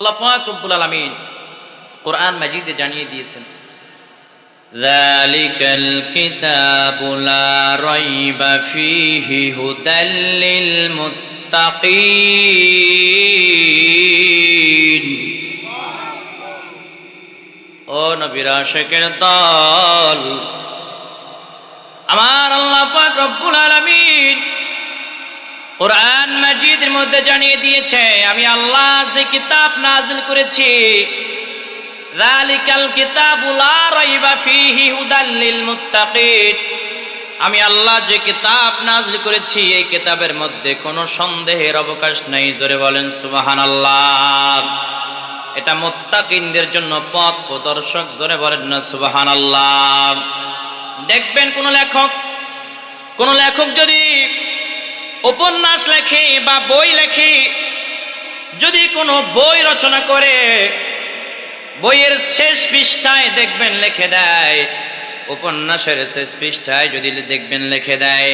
আল্লাহ পাক রব্বুল আলামিন কোরআন মাজিদে জানিয়ে দিয়েছেন যালিকাল কিতাবু লা রাইবা ফীহি হুদাল লিল মুত্তাকিন ও নবীর আশিকের দল আমার আল্লাহ পাক রব্বুল আলামিন কোরআন মাজিদের মধ্যে জানিয়ে দিয়েছে, আমি আল্লাহ যে কিতাব নাজিল করেছি, যালিকাল কিতাবু রাইবা ফীহি হুদাল মুত্তাকিন। আমি আল্লাহ যে কিতাব নাজিল করেছি, এই কিতাবের মধ্যে কোনো সন্দেহের অবকাশ নেই, জোরে বলেন সুবহানাল্লাহ। এটা মুত্তাকিনদের জন্য পথ প্রদর্শক, জোরে বলেন না সুবহানাল্লাহ। দেখবেন কোন লেখক কোন লেখক যদি উপন্যাস লেখে বা বই লেখে, যদি কোনো বই রচনা করে, বইয়ের শেষ পৃষ্ঠায় দেখবেন লেখে দেয়, উপন্যাসের শেষ পৃষ্ঠায় যদি দেখবেন লেখে দেয়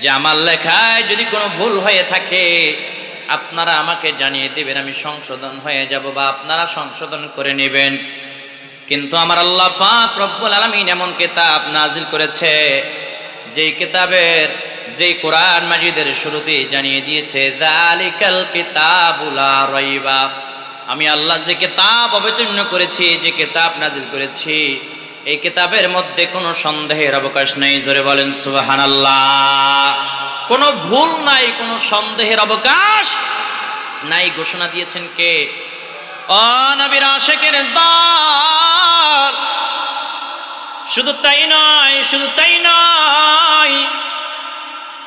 যে আমার লেখায় যদি কোনো ভুল হয়ে থাকে, আপনারা আমাকে জানিয়ে দেবেন, আমি সংশোধন হয়ে যাব বা আপনারা সংশোধন করে নেবেন। কিন্তু আমার আল্লাহ পাক রব্বুল আলামিন এমন কেতাব নাজিল করেছে, যেই কিতাবের যেই কোরআন মাজিদের শুরুতে জানিয়ে দিয়েছে আমি আল্লাহ যে কেতাব অবতীর্ণ করেছি, যে কেতাব নাজিল করেছি, এই কিতাবের মধ্যে কোনো সন্দেহের অবকাশ নেই। জোরে বলেন, সুবহানাল্লাহ। কোনো ভুল নাই, কোনো সন্দেহের অবকাশ নাই। ঘোষণা দিয়েছেন কে? ও নবীর আশেকের দল। শুধু তাই নয়, শুধু তাই নয়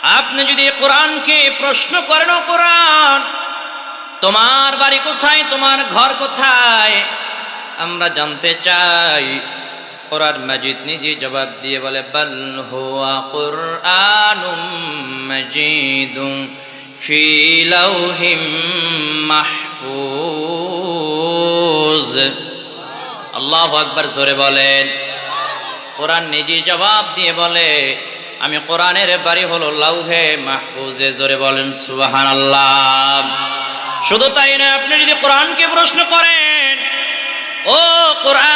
আপনি যদি কোরআনকে প্রশ্ন করেন কোরআন, তোমার বাড়ি কোথায়? তোমার ঘর কোথায়? আমরা জানতে চাই, কোরআন মাজিদ নিজে জবাব দিয়ে বলে মাহফুজ। আল্লাহু আকবার জোরে বলেন। কোরআন নিজে জবাব দিয়ে বলে আমি কোরআনের বাড়ি হলো লাউহে মাহফুজে, জোরে বলেন সুবাহান আল্লাহ শুধু তাই না আপনি যদি কোরআনকে প্রশ্ন করেন, ও কোরআন,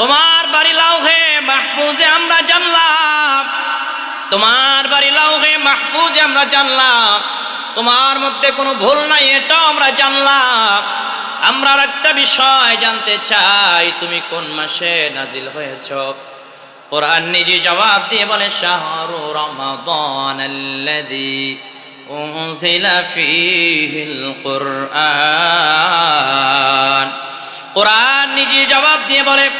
তোমার বাড়ি লাউহে মাহফুজে আমরা জানলাম, তোমার বাড়ি লাউহে মাহফুজে আমরা জানলাম, তোমার মধ্যে কোনো ভুল নাই, এটাও আমরা জানলাম। আমরা একটা বিষয় জানতে চাই, তুমি কোন মাসে নাজিল হয়েছ? কোরআন নিজে জবাব দিয়ে বলে, শাহরু রমাদান আল্লাযী উনজিলা ফীহিল কুরআন। কোরআন নিজে জবাব দিয়ে বলে,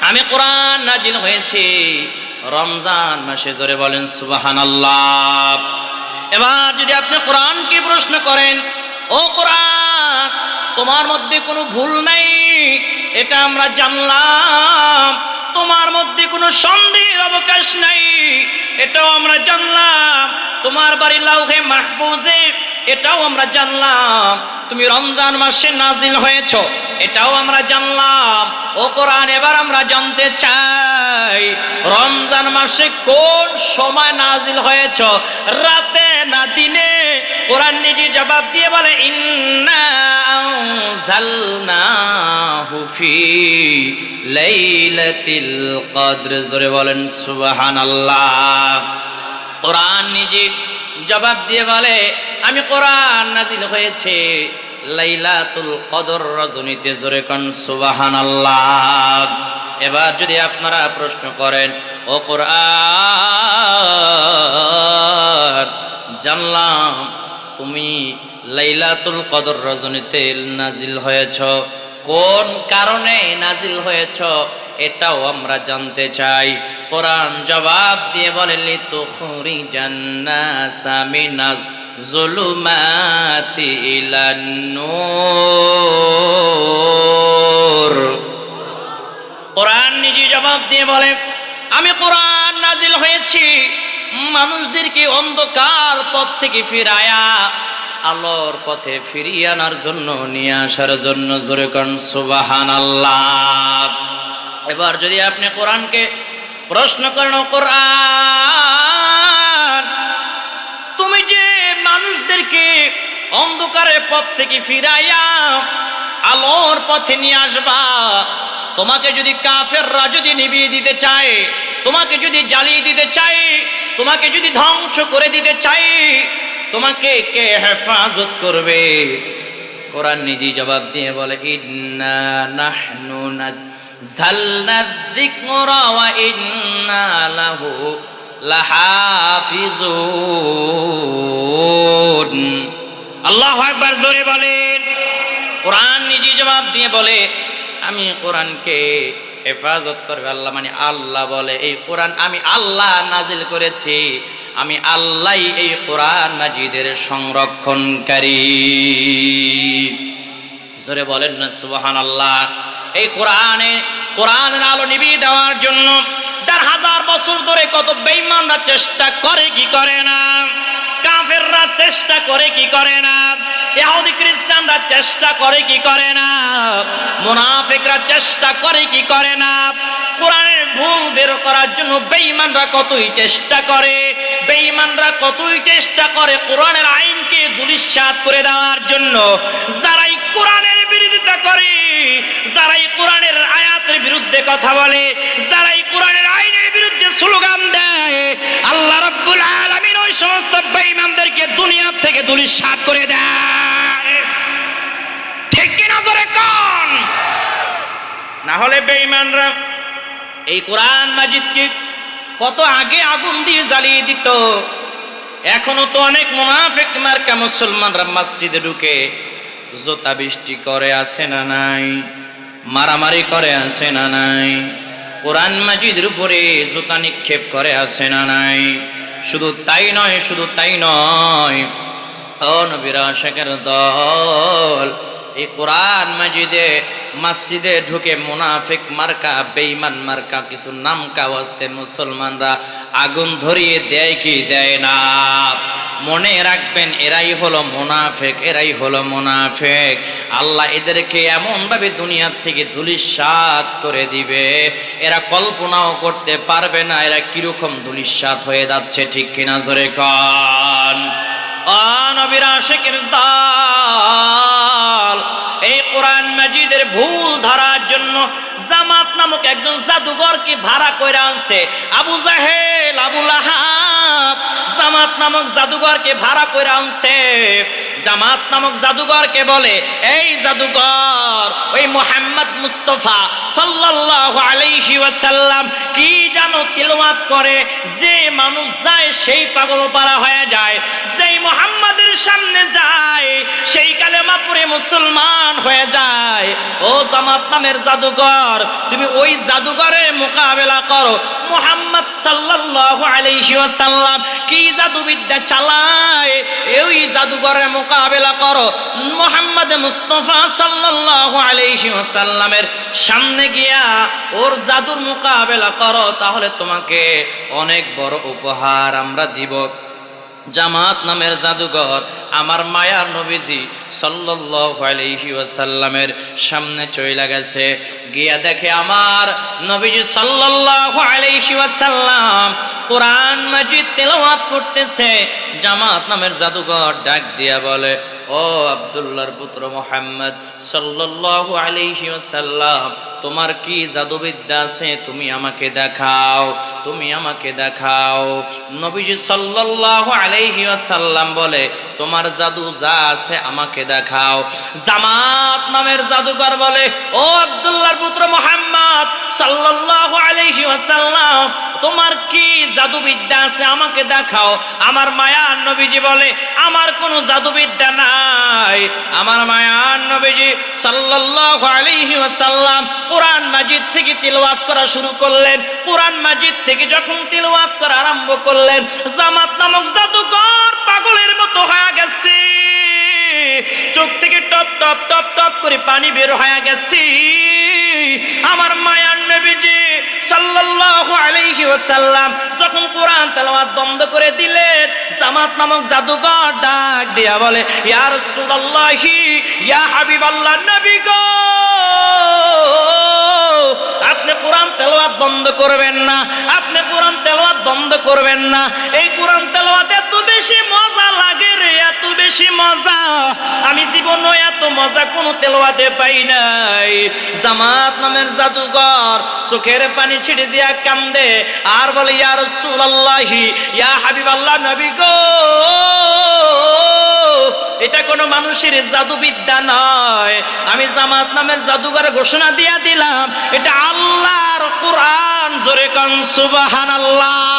আমি কোরআন নাজিল হয়েছি রমজান মাসে। জোরে বলেন, সুবহানাল্লাহ। এবার যদি আপনি কোরআনকে প্রশ্ন করেন, ও কোরআন, তোমার মধ্যে কোনো ভুল নাই? এটা আমরা জানলাম। তোমার মধ্যে কোনো সন্দেহের অবকাশ নাই। এটাও আমরা জানলাম। তোমার বাড়ি লাউহে মাহফুজে, এটাও আমরা জানলাম। তুমি রমজান মাসে নাজিল হয়েছ, এটাও আমরা জানলাম। ও কোরআন, এবার আমরা জানতে চাই, রমজান মাসে কোন সময় নাজিল হয়েছ? রাতে না দিনে? কোরআন নিজে জবাব দিয়ে বলে, ইন্না আনজালনাহু ফি লাইলাতিল কদর জোরে বলেন, সুবহানাল্লাহ। কোরআন নিজে জবাব দিয়ে বলে, আমি কোরআন নাজিল হয়েছে লাইলাতুল কদর রজনীতে। জোরে কন, সুবহানাল্লাহ। এবার যদি আপনারা প্রশ্ন করেন, ও কোরআন, জানলাম তুমি লাইলাতুল কদর রজনীতে নাজিল হয়েছ। কোন কারণে নাজিল হয়েছ এটাও আমরা জানতে চাই। কোরআন জবাব দিয়ে বলে লিতুখরি জান্নাসা মিনাজ জুলুমাতি ইলান নূর। কোরআন নিজে জবাব দিয়ে বলে, আমি কোরআন নাজিল হয়েছি। মানুষদেরকে অন্ধকার পথ থেকে ফিরায়া আলোর পথে ফিরিয়ে আনার জন্য, নিয়ে আসার জন্য জোরে কন সুবাহান আল্লাহ এবার যদি আপনি কোরআনকে প্রশ্ন করেন কোরআন, তুমি যে মানুষদেরকে অন্ধকারের পথ থেকে ফিরাইয়া আলোর পথে নিয়ে আসবা, তোমাকে যদি কাফেররা যদি নিভিয়ে দিতে চায়, তোমাকে যদি জ্বালিয়ে দিতে চায়, তোমাকে যদি ধ্বংস করে দিতে চায় তোমাকে কে হেফাজত করবে? কোরআন নিজেই জবাব দিয়ে বলে, ইন্না নাহনু নাযালনা যিকরা ওয়া ইন্না লাহু লাহাফিজুন। আল্লাহু আকবার জোরে বলেন। কোরআন নিজেই জবাব দিয়ে বলে, আমি কোরআনকে হেফাজত করবে আল্লাহ মানে আল্লাহ বলে, এই কোরআন আমি আল্লাহ নাজিল করেছি। আমি আল্লাহ এই কোরআন মাজিদের সংরক্ষণকারী। জোরে বলেন না সুবহান আল্লাহ এই কোরআনে, কোরআনের আলো নিভিয়ে দেওয়ার জন্য দেড় হাজার বছর ধরে কত বেঈমানরা চেষ্টা করে কি করে না? কাফেররা চেষ্টা করে কি করে না? ইহুদি খ্রিস্টানরা চেষ্টা করে কি করে না? মুনাফিকরা চেষ্টা করে কি করে না? কোরআনের ভুল বের করার জন্য বেঈমানরা কতই চেষ্টা করে? বেঈমানরা কতই চেষ্টা করে কোরআনের আইনকে দুলিশ্বাত করে দেওয়ার জন্য? যারাই কোরআনের বিরোধিতা করে, যারাই কোরআনের আয়াতের বিরুদ্ধে কথা বলে, যারাই কোরআনের আইনের বিরুদ্ধে স্লোগান দেয় আল্লাহ রাব্বুল আলামিন ওই সমস্ত বেঈমানদেরকে দুনিয়া থেকে দুলিশ্বাত করে দেয়। ঠিক কি নজরে কোন? না হলে বেঈমানরা এই কোরআন মাজিদকে কত আগে আগুন দিয়ে জ্বালিয়ে দিত। এখনও তো অনেক মুনাফিক মার্কা মুসলমানরা মসজিদে ঢুকে জোতা বৃষ্টি করে আসে না নাই? মারামারি করে আসে না নাই? কোরআন মাজিদের উপরে জোতা নিক্ষেপ করে, আছে না নাই? শুধু তাই নয়, শুধু তাই নয় অনবিরা শেখের দল এই কোরআন মাজিদে মসজিদে ঢুকে মুনাফিক মার্কা, বেঈমান মার্কা, কিছু নাম কাওয়াজতে মুসলমানরা আগুন ধরিয়ে দেয় কি দেয় না? মনে রাখবেন, এরাই হলো মুনাফেক, এরাই হলো মুনাফেক। আল্লাহ এদেরকে এমনভাবে দুনিয়ার থেকে ধুলিস্বাত করে দিবে। এরা কল্পনাও করতে পারবে না, এরা কীরকম ধুলিস্বাত হয়ে যাচ্ছে, ঠিক কিনা জোরে কন? নবীর আশেকের দল এই কোরআন মাজিদের ভুল ধরার জন্য জামাত নামক একজন জাদুঘরকে ভাড়া করে আনছে। আবু জাহেল, আবু লাহাব জামাত নামক জাদুঘরকে ভাড়া করে আনছে। জামাত নামক জাদুঘরকে বলে, এই জাদুঘর, ওই মোহাম্মদ মুস্তফা সাল্লাল্লাহু আলাইহি ওয়াসাল্লাম কি জানো তিলওয়াত করে? যে মানুষ যায়, সেই পাগল পারা হয়ে যায়। যেই মোহাম্মদের সামনে যায়, সেই কালেমা পড়ে মুসলমান হয়ে যায়। ও জামাত নামের জাদুঘর, তুমি ওই জাদুঘরের মোকাবেলা করো। মোহাম্মদ সাল্লাল্লাহু আলাইহি কি জাদুবিদ্যা চালায়? এই জাদুঘরের মোকাবেলা করো। মোহাম্মদ মুস্তফা সাল্লাল্লাহু আলাইহি সামনে গিয়া ওর জাদুর মোকাবেলা করো, তাহলে তোমাকে অনেক বড় উপহার আমরা দিব। জামাত নামের জাদুঘর আমার মায়ার নবীজি সাল্লাসাল্লামের সামনে চইলা গেছে। গিয়া দেখে আমার নবীজি সাল্লাসাল্লাম কোরআন মাজিদ তেলাওয়াত করতেছে। জামাত নামের জাদুঘর ডাক দিয়া বলে ও আব্দুল্লাহর পুত্র মোহাম্মদ সাল্লাল্লাহু আলাইহি ওয়াসাল্লাম, তোমার কি জাদুবিদ্যা আছে? তুমি আমাকে দেখাও, তুমি আমাকে দেখাও। নবীজি সাল্লাল্লাহু আলাইহি ওয়াসাল্লাম বলে, তোমার জাদু যা আছে আমাকে দেখাও। জামাত নামের জাদুকর বলে, ও আব্দুল্লাহর পুত্র মোহাম্মদ সাল্লাল্লাহু আলাইহি ওয়াসাল্লাম, তোমার কি জাদুবিদ্যা আছে আমাকে দেখাও। আমার মায়ার নবীজি বলে, আমার কোনো জাদুবিদ্যা নাই আমার মায়ান নবীজি সাল্লাল্লাহু আলাইহি ওয়াসাল্লাম কোরআন মাজিদ থেকে তিলওয়াত করা শুরু করলেন। কোরআন মাজিদ থেকে যখন তিলওয়াত করা আরম্ভ করলেন, জামাত নামক জাদুকর পাগলের মতো হয়ে গেছে। চোখ থেকে টপ টপ টপ টপ করে পানি বের হয়ে গেছে। আমার মায়ার নবীজি সাল্লাল্লাহু আলাইহি ওয়াসাল্লাম যখন তেলাওয়াত বন্ধ করে দিলেন, জামাত নামক জাদুকর ডাক দিয়া বলে, ইয়া রাসূলুল্লাহি, ইয়া হাবিবাল্লাহ নবী গো, আপনি কোরআন তেলাওয়াত বন্ধ করবেন না, আপনি কোরআন তেলাওয়াত বন্ধ করবেন না, এই কোরআন তেলাওয়াত এত বেশি মজা বেশি মজা। আমি জীবনও এত মজা কোনো তেলোয়াতে পাই নাই। জামাত নামের জাদুঘর চোখের পানি ছিড়ে দিয়া কান্দে। আর বলে, ইয়া রাসূলুল্লাহি, ইয়া হাবিবাল্লাহ নবী গো। এটা কোনো মানুষের জাদুবিদ্যা নয়। আমি জামাত নামের জাদুঘরে ঘোষণা দিয়া দিলাম, এটা আল্লাহর কোরআন। জোরে কন, সুবহানাল্লাহ।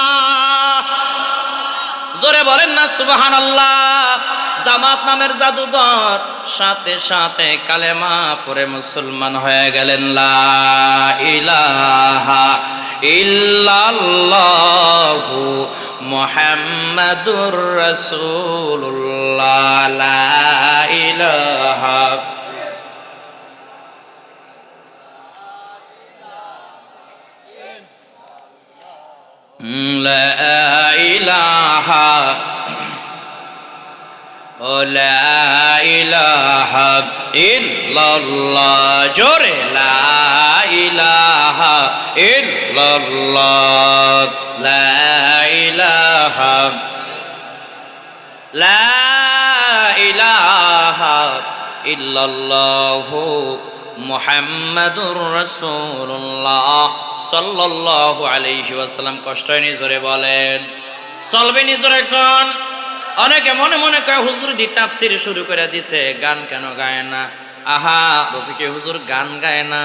জোরে বলেন না সুবাহান আল্লাহ জামাত নামের জাদুঘর। সাথে সাথে কালেমা পরে মুসলমান হয়ে গেলেন লা ইলাহা ইল্লাল্লাহু لا إله إلا الله جور لا إله إلا الله لا إله لا إله إلا الله মোহাম্মদুর রসুল্লাহ সাল্লাল্লাহু আলাইহি ওয়াসাল্লাম কষ্ট হয়নি জোরে বলেন চলবে নি জোরে কোন অনেকে মনে মনে কয়, হুজুর দি তাফসির শুরু করে দিছে, গান কেন গায় না? আহা, রফিকে হুজুর গান গায় না।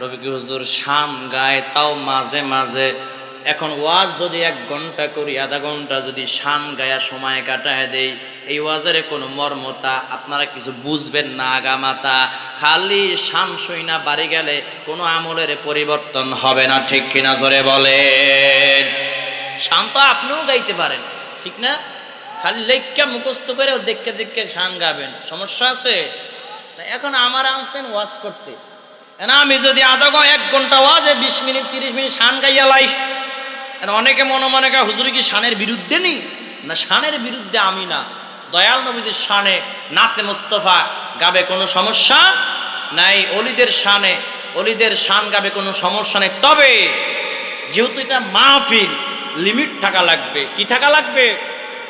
রফিকে হুজুর শান গায়, তাও মাঝে মাঝে। এখন ওয়াজ যদি এক ঘণ্টা করি, আধা ঘণ্টা যদি শান গায়া সময় কাটায় দেই, এই ওয়াজের কোনো মর্মতা আপনারা কিছু বুঝবেন না, আগামাতা। খালি শান সই না, বাড়ি গেলে কোনো আমলের পরিবর্তন হবে না, ঠিক কিনা জোরে বলেন। শান তো আপনিও গাইতে পারেন, ঠিক না? খালি লেখকে মুখস্থ করে দেখকে দেখকে শান গাবেন। সমস্যা আছে? এখন আমার আনছেন ওয়াজ করতে। না, আমি যদি আধা ঘণ্টা এক ঘণ্টা ওয়াজে বিশ মিনিট, তিরিশ মিনিট শান গাইয়া লাই। অনেকে মনে মনে করে হুজুর কি শানের বিরুদ্ধে নেই না, শানের বিরুদ্ধে আমি না। দয়াল নবীদের শানে নাতে মুস্তফা গাবে কোনো সমস্যা নাই, অলিদের শানে। অলিদের শান গাবে কোনো সমস্যা নেই। তবে যেহেতু এটা মাহফিল, লিমিট থাকা লাগবে। কি থাকা লাগবে?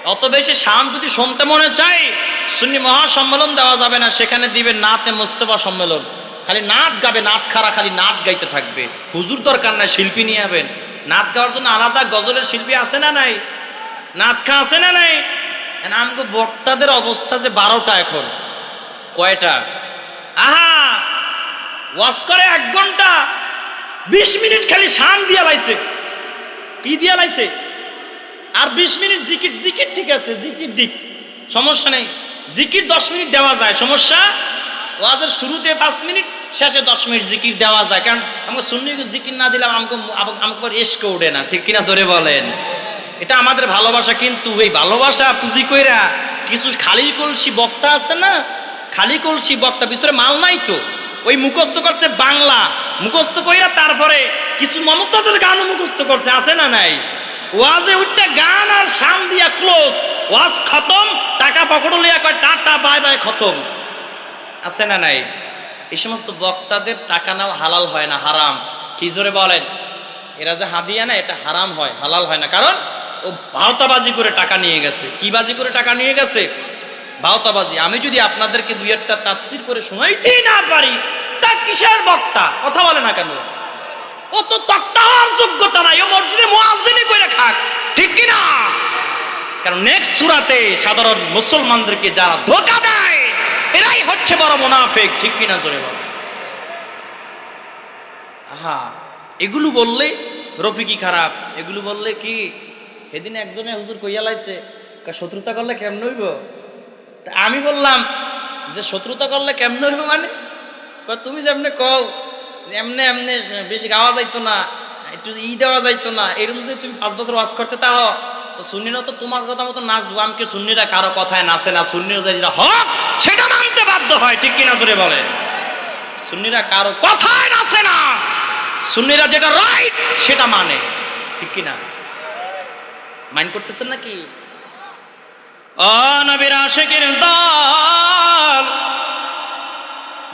অত বেশি শান যদি শুনতে মনে চাই সুন্নি মহাসম্মেলন দেওয়া যাবে না, সেখানে দিবে নাতে মোস্তফা সম্মেলন। খালি নাচ গাবে নাচ খারা, খালি নাচ গাইতে থাকবে। হুজুর দরকার নাই, শিল্পী নিয়ে যাবেন নাচ গাওয়ার জন্য আলাদা গজলের শিল্পী আছে না নাই? নাচ খা আছে না নাই? আমগো বক্তাদের অবস্থা যে বারোটা এখন। কয়টা? আহা! ওয়াজ করে এক ঘণ্টা। বিশ মিনিট খালি শান দিয়া লাইছে। কি দিয়া লাইছে? আর বিশ মিনিট জিকির জিকির ঠিক আছে, জিকির দিক। সমস্যা নেই। জিকির দশ মিনিট দেওয়া যায়, সমস্যা? ওয়াজের শুরুতে পাঁচ মিনিট, শেষে দশ মিনিট জিকির দেওয়া যায়। কারণ আমাকে সুন্নি জিকির না দিলাম আমাকে আমাকে এসকে ওঠে না। ঠিক কিনা জোরে বলেন? এটা আমাদের ভালোবাসা, কিন্তু এই ভালোবাসা পুঁজি কইরা কিছু খালি কলসি বক্তা আছে না? খালি কলসি বক্তা, পিছনে মাল নাই তো? ওই মুখস্থ করছে বাংলা। মুখস্থ কইরা তারপরে কিছু মমতাদের গানও মুখস্থ করছে, আছে না নাই? ওয়াজে উঠতে গান আর শান দিয়া ক্লোজ। ওয়াজ খতম, টাকা পকড় লিয়া কয়, টাটা, বাই বাই, খতম। আছে না নাই? এই সমস্ত বক্তাদের টাকা নাও হালাল হয় না, হারাম। কি জোরে বলেন? এরা যে হাদিয়া না, এটা হারাম হয়, হালাল হয় না। কারণ, ও ভাওতাবাজি করে টাকা নিয়ে গেছে। কি বাজি করে টাকা নিয়ে গেছে? ভাওতাবাজি আমি যদি আপনাদেরকে দুই একটা তাফসির করে শোনাইতেই না পারি, তা কিসের বক্তা? কথা বলে না কেন? ও তো তক্তার যোগ্যতা নাই, ও মসজিদে মুয়াজ্জিনি করে খাক। ঠিক কি না কারণ নেক্সট সূরাতে সাধারণ মুসলমানদেরকে যারা ধোকা দেয়, এরাই হচ্ছে বড় মুনাফিক। ঠিক কি না জোরে বলে? আহা, এগুলো বললে রফিকি খারাপ। এগুলো বললে কি? সেদিন একজনে হুজুর কইয়া লাইছে শত্রুতা করলে কেমন হইব? আমি বললাম যে, শত্রুতা করলে কেমন হইব মানে? তুমি যেমনে কও এমনে এমনে বেশি গাওয়া যাইতো না, একটু ই দেওয়া যাইতো না। এরকম যে তুমি পাঁচ বছর ওয়াজ করতে তাহ তো সুন্নিরা তো তোমার কথা মতো নাচবো আমাকে সুন্নিরা কারও কথায় নাচে না? সুন্নিরা যেটা হক, সেটা মানতে বাধ্য হয়, ঠিক কিনা ধরে বলেন? সুন্নিরা কারও কথায় নাচে না। সুন্নিরা যেটা রাইট সেটা মানে ঠিক কিনা? মাইন্ড করতেছেন নাকি? ও নবীর আশেকের দল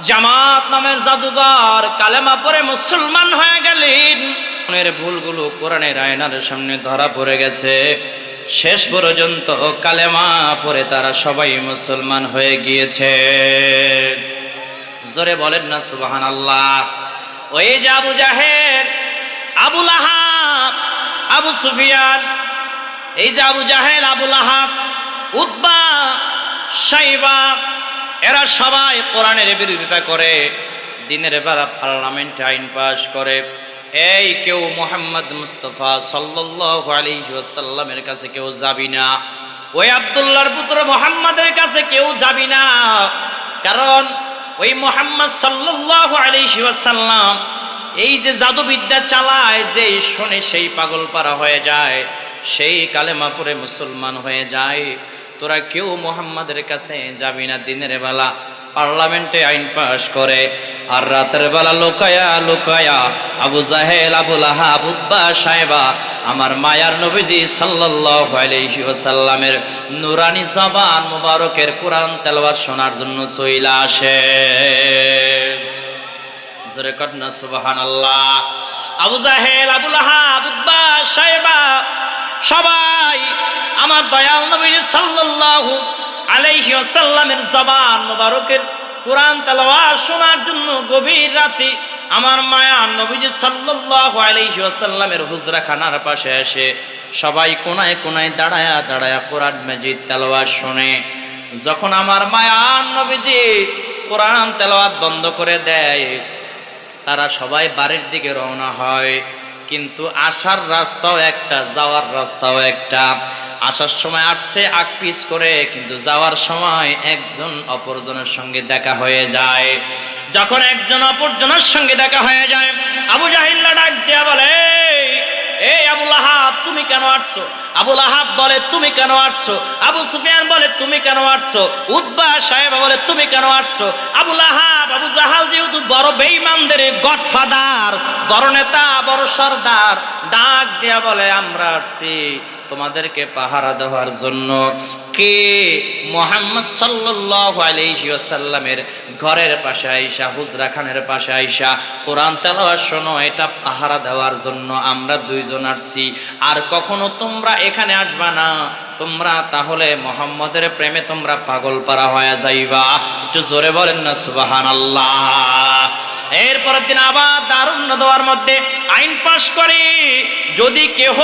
জামাত নামের জাদুঘর, কালেমা পরে মুসলমান হয়ে গেলেন। মনের ভুলগুলো কোরআনের আয়নার সামনে ধরা পড়ে গেছে। শেষ পর্যন্ত কালেমা পরে তারা সবাই মুসলমান হয়ে গিয়েছে। জোরে বলেন না সুবাহান আল্লাহ ওই যে আবু জাহের আবু লাহাব, আবু সুফিয়ান, এই যে আবু জাহেল, আবু লাহাব উদ্বা সাইবা এরা সবাই কোরআনের বিরোধিতা করে, দিনের বেলা পার্লামেন্টে আইন পাশ করে। এই কেউ মোহাম্মদ মুস্তফা সাল্লাল্লাহু আলাইহি ওয়াসাল্লামের কাছে কেউ যাবি না। ওই আব্দুল্লাহর পুত্র মোহাম্মদের কাছে কেউ যাবি না। কারণ ওই মোহাম্মদ সাল্লাল্লাহু আলাইহি ওয়াসাল্লাম এই যে জাদুবিদ্যা চালায়, যে শোনে সেই পাগল পারা হয়ে যায়, সেই কালেমা পরে মুসলমান হয়ে যায়। তোরা কেউ মোহাম্মদের কাছে যাবি না দিনের বেলা। পার্লামেন্টে আইন পাশ করে, আর রাতের বেলা লোকায়া লোকায়া আবু জাহেল আবুল উদ্বা সাহেবা, আমার মায়ার নবীজি সাল্লাল্লাহু আলাইহি নুরানি জবান মুবারকের কোরআন তেলাওয়াত শোনার জন্য চইলা আসে। জোরে আবু জাহেল আবুল উদ্বা সাহেবা সবাই আমার দয়াল নবী সাল্লাল্লাহু আলাইহি ওয়াসাল্লামের জবান মুবারকের কোরআন তেলাওয়াত শোনার জন্য গভীর রাতে আমার মায়া নবীজি সাল্লাল্লাহু আলাইহি ওয়াসাল্লামের হুজরাখানার পাশে এসে সবাই কোনায় কোনায় দাঁড়ায়া দাঁড়ায়া কোরআন মাজিদ তেলাওয়াত শুনে। যখন আমার মায়া নবীজি কোরআন তেলাওয়াত বন্ধ করে দেয়, তারা সবাই বাড়ির দিকে রওনা হয়। কিন্তু আসার রাস্তাও একটা, যাওয়ার রাস্তাও একটা। আসার সময় আসছে, আগ পিস করে, কিন্তু যাওয়ার সময় একজন অপরজনের সঙ্গে দেখা হয়ে যায়। যখন একজন অপরজনের সঙ্গে দেখা হয়ে যায়, আবু জাহিল্লা ডাক দিয়া বলে এই আবুল আহাব, তুমি কেন বলে, তুমি কেন আবু বলে, তুমি কেন সাহেব বলে, তুমি কেন আবু যেহেতু গডফাদার, বড় নেতা, বড় সর্দার, ডাক দিয়া বলে, আমরা আসছি। তোমাদেরকে পাহারা দেওয়ার জন্য কে মোহাম্মদ ওয়াসাল্লামের ঘরের পাশে আইসা, হুজরা খানের পাশে আইসা, কোরআন তেলাওয়াত শোনো, এটা পাহারা দেওয়ার জন্য আমরা দুইজন আসছি। আর কখনো তোমরা এখানে আসবা না। তোমরা তাহলে মোহাম্মদের প্রেমে তোমরা পাগল পারা হয়ে যাইবা। একটু জোরে বলেন না সুবাহান আল্লাহ এরপরের দিন আবার দারুণ দেওয়ার মধ্যে আইন পাশ করে, যদি কেহ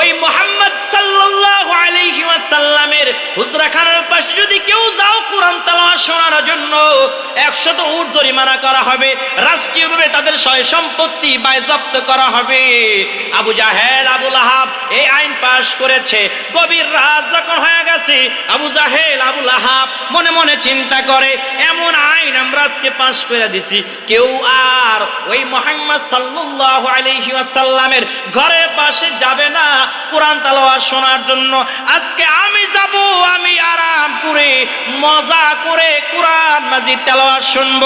ওই মোহাম্মদ ওয়াসাল্লামের হুজরাখানার পাশে যদি কেউ যাও কোরআন তেলাওয়াত শোনার জন্য একশত উট জরিমানা করা হবে, রাষ্ট্রীয়ভাবে তাদের সয় সম্পত্তি বাজেয়াপ্ত করা হবে। আবু জাহেল, আবুল আহাব এই আইন পাশ করেছে গভীর রাত যখন হয়ে গেছে, আবু জাহেল আবুল আহাব মনে মনে চিন্তা করে, এমন আইন আমরা আজকে পাশ করে দিছি। কেউ আর ওই মোহাম্মদ সাল্লাল্লাহু আলাইহি ওয়াসাল্লামের ঘরের পাশে যাবে না কোরআন তালাওয়াত শোনার জন্য। আজকে আমি যাব, আমি আরাম করে, মজা করে কোরআন মাজিদ তেলাওয়াত শুনব।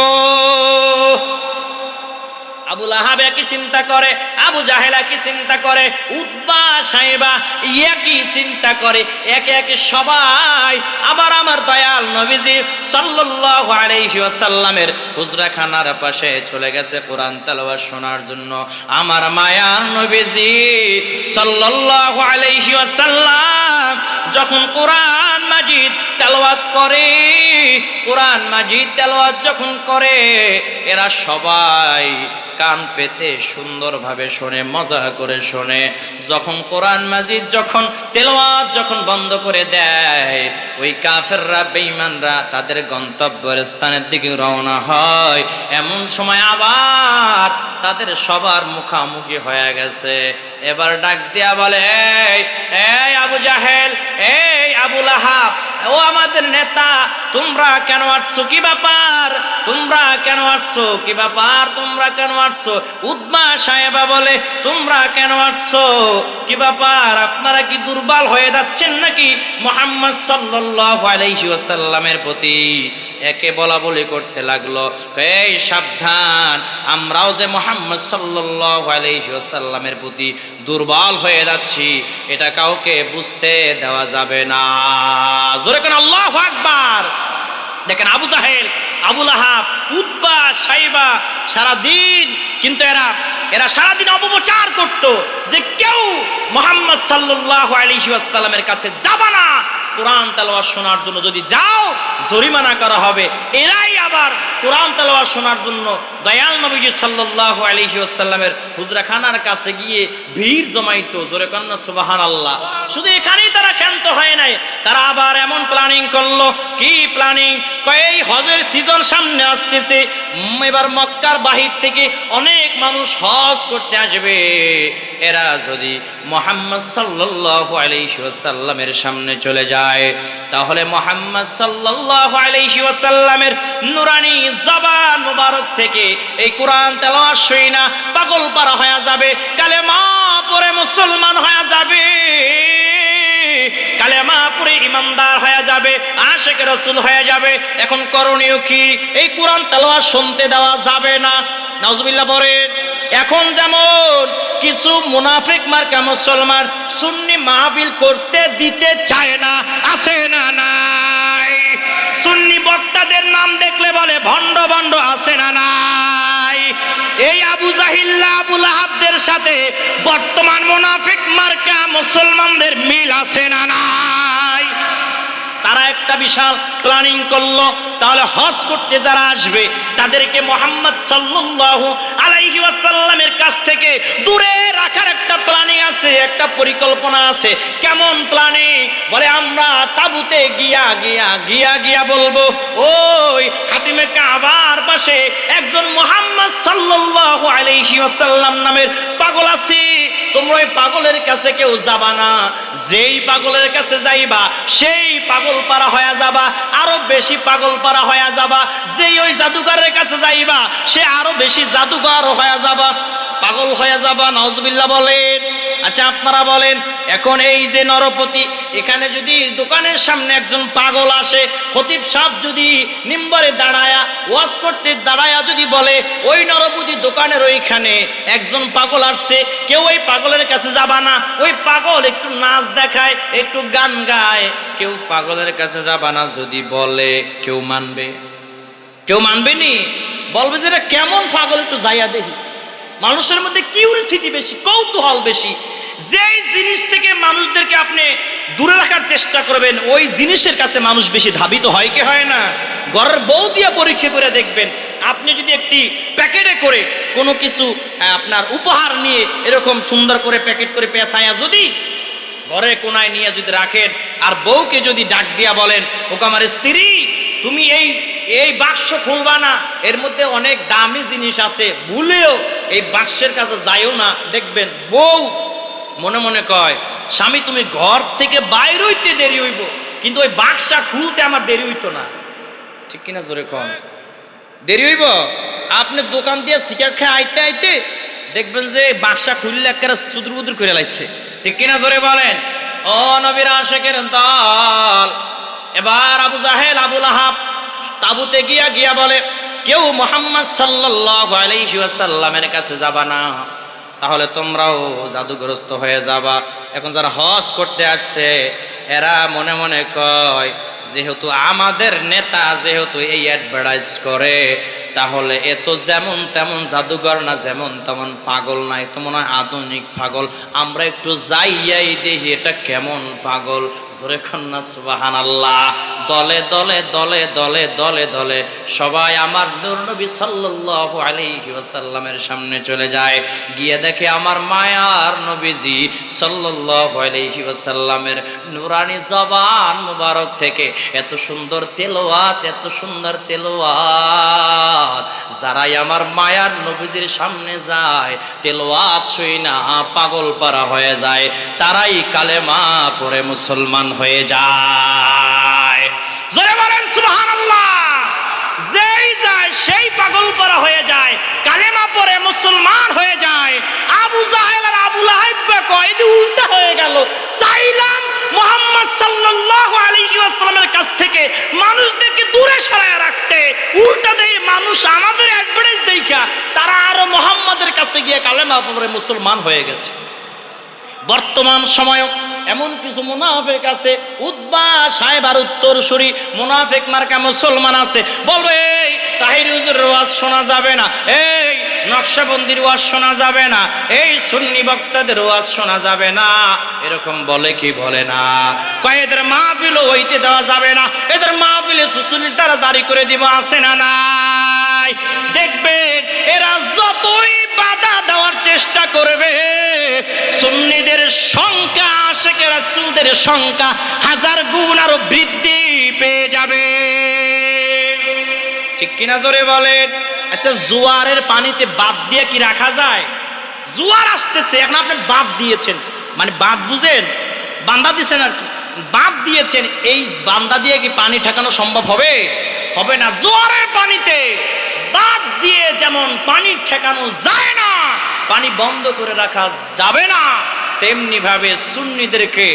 আবুল আহাব একই চিন্তা করে? আবু জাহেলা কি চিন্তা করে? উদ্বা সাহেবা একই চিন্তা করে। একে একে সবাই আবার আমার দয়াল নবীজি সাল্লাল্লাহু আলাইহি ওয়াসাল্লামের হুজরাখানার পাশে চলে গেছে কোরআন তেলাওয়াত শোনার জন্য। আমার মায়ার নবীজি সাল্লাল্লাহু আলাইহি যখন কোরআন মাজিদ তেলাওয়াত করে, কোরআন মাজিদ তেলাওয়াত যখন করে, এরা সবাই কান পেতে সুন্দরভাবে শোনে, মজা করে শোনে। যখন কোরআন মাজিদ যখন তেলাওয়াত যখন বন্ধ করে দেয়, ওই কাফেররা, বেঈমানরা তাদের গন্তব্যের স্থানের দিকে রওনা হয়। এমন সময় আবার তাদের সবার মুখামুখি হয়ে গেছে। এবার ডাক দিয়া বলে, এই আবু জাহেল, এই আবুল আহাব ও আমাদের নেতা, তোমরা কেন আসছো? কি ব্যাপার? তোমরা কেন আসছো? কি ব্যাপার? তোমরা কেন আসছো? উদ্মা সাহেবা বলে, তোমরা কেন আসছো? কি ব্যাপার? আপনারা কি দুর্বল হয়ে যাচ্ছেন নাকি? মোহাম্মদ ওয়াসাল্লামের প্রতি একে বলা বলি করতে লাগল এই সাবধান, আমরাও যে মোহাম্মদ ওয়াসাল্লামের প্রতি দুর্বল হয়ে যাচ্ছি, এটা কাউকে বুঝতে দেওয়া যাবে না। আল্লাহু আকবার। দেখেন আবু জাহেল আবুল আহাব উদ্বা সাইবা সারাদিন কিন্তু এরা এরা সারাদিন অপপ্রচার করত যে কেউ মোহাম্মদ সাল্লাহ আলহিউসাল্লামের কাছে যাবা না। কোরআন তালোয়ার শোনার জন্য যদি যাও, জরিমানা করা হবে। এরাই আবার কোরআন তালোয়ার শোনার জন্য দয়াল নবীজি সাল্লাহ আলহিউসাল্লামের হুজরাখানার কাছে গিয়ে ভিড় জমাইতো। জোরে কন্যা সুবাহান আল্লাহ শুধু এখানেই তারা ক্ষান্ত হয় নাই। তারা আবার এমন প্ল্যানিং করল। কি প্ল্যানিং কয়েক হজের সিজন সামনে আসতেছে। এবার মক্কার বাহির থেকে অনেক মানুষ হজ করতে আসবে। এরা যদি মোহাম্মদ সাল্লাহ আলাইসাল্লামের সামনে চলে যায় তাহলে মোহাম্মদ সাল্লাহ আলাইসাল্লামের নুরানি জবান মুবারক থেকে এই কোরআন তেলাওয়াত শুই না, পাগল পারা হয়ে যাবে, কালেমা পরে মুসলমান হয়ে যাবে, কালেমা পরে ইমানদার হয়ে যাবে, আশেক রসুল হয়ে যাবে। এখন করণীয় কি? এই কোরআন তেলাওয়াত শুনতে দেওয়া যাবে না। নাউজুবিল্লাহ বলেন এখন যেমন কিছু মুনাফিক মার্কা মুসলমান সুন্নি মাহবিল করতে দিতে চায় না আছে না নাই। সুন্নি বক্তাদের নাম দেখলে বলে ভণ্ড ভণ্ড আছে না নাই। এই আবু জাহিল্লা আবুল আহাবদের সাথে বর্তমান মুনাফিক মার্কা মুসলমানদের মিল আছে না নাই। তারা একটা বিশাল প্ল্যানিং করল। তাহলে হজ করতে যারা আসবে, তাদেরকে মোহাম্মদ সাল্লাল্লাহু আলাইহি ওয়াসাল্লামের কাছ থেকে দূরে রাখার একটা প্ল্যানিং আছে, একটা পরিকল্পনা আছে। কেমন প্ল্যানিং বলে, আমরা তাবুতে গিয়া গিয়া গিয়া গিয়া বলব, ওই হাতিমে কাবার পাশে একজন মোহাম্মদ সাল্লাল্লাহু আলাইহি ওয়াসাল্লাম নামের পাগল আছে। তোমরা ওই পাগলের কাছে কেউ যাবা না। যেই পাগলের কাছে যাইবা, সেই পাগল পারা হয়ে যাবা, আরও বেশি পাগল পারা হয়ে যাবা। যেই ওই জাদুকারের কাছে যাইবা, সে আরও বেশি জাদুকর হয়ে যাবা। পাগল হয়ে যাবা নজবিল্লা বলেন। আচ্ছা আপনারা বলেন, এখন এই যে নরপতি, এখানে যদি দোকানের সামনে একজন পাগল আসে, খতিব সাহ যদি নিম্বরে দাঁড়ায়া, ওয়াজ করতে দাঁড়ায়া যদি বলে, ওই নরপতি দোকানের ওইখানে একজন পাগল আসছে, কেউ ওই পাগলের কাছে যাবা না? ওই পাগল একটু নাচ দেখায়, একটু গান গায়। কেউ পাগলের কাছে যাবা না যদি বলে, কেউ মানবে? কেউ মানবে নি? বলবে যে কেমন পাগল, একটু যাইয়া দেখি। মানুষের মধ্যে কিউরিসিটি বেশি, কৌতূহল বেশি। যেই জিনিস থেকে মানুষদেরকে আপনি দূরে রাখার চেষ্টা করবেন, ওই জিনিসের কাছে মানুষ বেশি ধাবিত হয় কি হয় না? ঘরের বউ দিয়ে পরীক্ষা করে দেখবেন, আপনি যদি একটি প্যাকেটে করে কোনো কিছু আপনার উপহার নিয়ে এরকম সুন্দর করে প্যাকেট করে পেঁচায়া যদি ঘরের কোনায় নিয়ে যদি রাখেন, আর বউকে যদি ডাক দিয়া বলেন ওকে আমার স্ত্রী, তুমি এই এই বাক্স খুলবা না, এর মধ্যে অনেক দামি জিনিস আছে, ভুলেও এই বাক্সের কাছে যাইও না। দেখবেন বউ মনে মনে কয়, স্বামী, তুমি ঘর থেকে বাইর হইতে দেরি হইব, কিন্তু ওই বাক্সা খুলতে আমার দেরি হইতো না। ঠিক কিনা জোরে কম দেরি হইব? আপনি দোকান দিয়ে সিগারেট খেয়ে আইতে আইতে দেখবেন যে বাক্সা খুললে একটা সুদুর বুদুর করে লাগছে ঠিক কিনা জোরে বলেন? ও নবীর দল। এবার আবু জাহেল আবুল আহাব তাবুতে গিয়া গিয়া বলে, কেউ মোহাম্মদ ওয়াসাল্লামের কাছে যাবা না। তাহলে তোমরাও জাদুগ্রস্ত হয়ে যাবা। এখন যারা হজ করতে আসছে, এরা মনে মনে কয়, যেহেতু আমাদের নেতা যেহেতু এই অ্যাডভার্টাইজ করে, তাহলে এ তো যেমন তেমন জাদুঘর না, যেমন তেমন পাগল নাই। তো মনে হয় আধুনিক পাগল। আমরা একটু যাইয়াই দেখি এটা কেমন পাগল। জোরে কন্যা সুবাহান আল্লাহ দলে দলে দলে দলে দলে দলে সবাই আমার নূর নবী সাল্লাল্লাহু আলাইহি ওয়াসাল্লামের সামনে চলে যায়। গিয়ে দেখে আমার মায়ার নবীজি সাল্লাল্লাহু আলাইহি ওয়াসাল্লামের নুরানি জবান মুবারক থেকে এত সুন্দর তেলাওয়াত এত সুন্দর তেলাওয়াত যারাই আমার মায়ার নবীজির সামনে যায় তেলাওয়াত শুই না পাগল পারা হয়ে যায়, তারাই কালেমা পড়ে মুসলমান হয়ে যায়। জোরে যেই যায়, সেই পাগল পরা হয়ে যায়, কালেমা পরে মুসলমান হয়ে যায়। আবু জাহেল আর আবু কয়দি উল্টা হয়ে গেল। চাইলাম মোহাম্মদ সাল্লাল্লাহু আলাইহি ওয়াসাল্লামের কাছ থেকে মানুষদেরকে দূরে সরায় রাখতে। উল্টা দেই মানুষ আমাদের অ্যাডভার্টাইজ দেখা তারা আরও মোহাম্মদের কাছে গিয়ে কালেমা পরে মুসলমান হয়ে গেছে। বর্তমান সময় এমন কিছু মুনাফেক আছে। উদ্বা সাহেব আর উত্তর সুরি মুনাফেক মার্কা মুসলমান আছে। বলবে, এই তাহির হুজুরের ওয়াজ শোনা যাবে না। এই নকশাবন্দির ওয়াজ শোনা যাবে না। এই সুন্নি বক্তাদের ওয়াজ শোনা যাবে না। এরকম বলে কি বলে না। কয়, এদের মাহফিলও হইতে দেওয়া যাবে না। এদের মাহফিলে সুসুলির দ্বারা জারি করে দিব, আছে না নাই? দেখবে এরা যতই বাধা দেওয়ার চেষ্টা করবে। সুন্নিদের সংখ্যা আশেকের রাসূলদের সংখ্যা হাজার গুণ আরও বৃদ্ধি পেয়ে যাবে। ঠিক কিনা জোরে বলেন? আচ্ছা জোয়ারের পানিতে বাদ দিয়ে কি রাখা যায়? জোয়ার আসতেছে, এখন আপনি বাদ দিয়েছেন। মানে বাদ বুঝেন? বান্দা দিয়েছেন আর কি? বাদ দিয়েছেন, এই বান্দা দিয়ে কি পানি ঠেকানো সম্ভব হবে? হবে না। জোয়ারের পানিতে বাদ দিয়ে যেমন পানি ঠেকানো যায় না, পানি বন্ধ করে রাখা যাবে না, তেমনি ভাবে সুন্নিদেরকে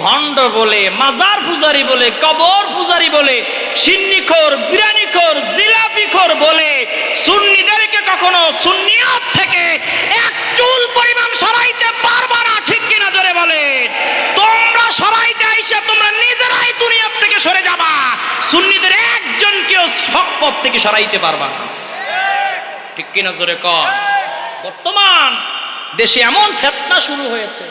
ভণ্ড বলে, মাজার পূজারি বলে, কবর পূজারি বলে, সিন্নিখোর, বিরানিখোর, জিলাপিখোর বলে, সুন্নিদেরকে কখনো সুন্নিয়ত থেকে এক চুল পরিমাণ সরাইতে পারবা না, ঠিক কিনা জোরে বলে তোমরা সরাইতে আইসা তোমরা নিজেরাই দুনিয়ার থেকে সরে যাবা, সুন্নিদের একজনকেও সব পথ থেকে সরাইতে পারবা না। ঠিক কিনা জোরে কর? বর্তমান দেশে এমন ফেতনা শুরু হয়েছে।